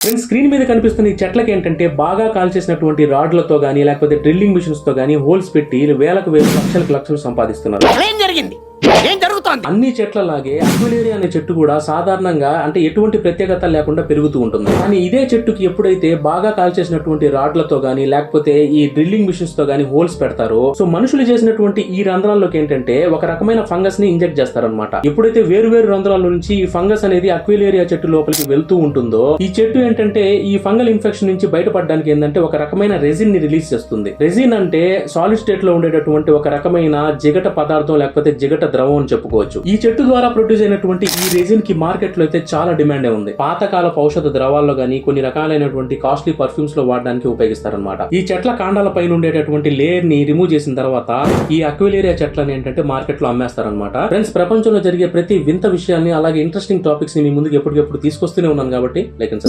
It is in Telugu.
ఫ్రెండ్స్ స్క్రీన్ మీద కనిపిస్తున్న ఈ చెట్లకి ఏంటంటే బాగా కాల్చేసినటువంటి రాడ్లతో గానీ లేకపోతే డ్రిల్లింగ్ మిషన్స్తో గానీ హోల్స్ పెట్టి వేలకు వేలు లక్షలకు లక్షలు సంపాదిస్తున్నారు. ఏం జరిగింది? ఏం జరుగుతోంది? అన్ని చెట్లలాగే అక్విలేరియా అనే చెట్టు కూడా సాధారణంగా అంటే ఎటువంటి ప్రత్యేకత లేకుండా పెరుగుతూ ఉంటుంది. కానీ ఇదే చెట్టుకి ఎప్పుడైతే బాగా కాల్చేసినటువంటి రాడ్లతో గానీ లేకపోతే ఈ డ్రిల్లింగ్ మిషన్స్తో గానీ హోల్స్ పెడతారో సో మనుషులు చేసినటువంటి ఈ రంధ్రాల్లోకి ఏంటంటే ఒక రకమైన ఫంగస్ని ఇంజెక్ట్ చేస్తారనమాట ఎప్పుడైతే వేరు వేరు రంధ్రాల నుంచి ఈ ఫంగస్ అనేది అక్విలేరియా చెట్టు లోపలికి వెళ్తూ ఉంటుందో ఈ చెట్టు ఏంటంటే ఈ ఫంగల్ ఇన్ఫెక్షన్ నుంచి బయటపడడానికి ఏంటంటే ఒక రకమైన రెజిన్ని రిలీజ్ చేస్తుంది. రెజిన్ అంటే సాలిడ్ స్టేట్లో ఉండేటటువంటి ఒక రకమైన జిగట పదార్థం లేకపోతే జిగట ద్రవం అని చెప్పుకోవచ్చు. ఈ చెట్టు ద్వారా ప్రొడ్యూస్ అయినటువంటి ఈ రెజిన్కి మార్కెట్లో అయితే చాలా డిమాండ్ ఉంది. పాతకాలపు ఔషధ ద్రవాల్లో గానీ కొన్ని రకాలైనటువంటి కాస్ట్లీ పర్ఫ్యూమ్స్లో వాడడానికి ఉపయోగిస్తారనమాట ఈ చెట్ల కాండాల పైన ఉండేటటువంటి లేయర్ని రిమూవ్ చేసిన తర్వాత ఈ అక్విలేరియా చెట్లని ఏంటంటే మార్కెట్లో అమ్మేస్తారనమాట ఫ్రెండ్స్ ప్రపంచంలో జరిగే ప్రతి వింత విషయాన్ని అలాగే ఇంట్రెస్టింగ్ టాపిక్స్ని మీ ముందుకు ఎప్పటికెప్పుడు తీసుకొస్తూనే ఉన్నాను కాబట్టి లైక్ అండ్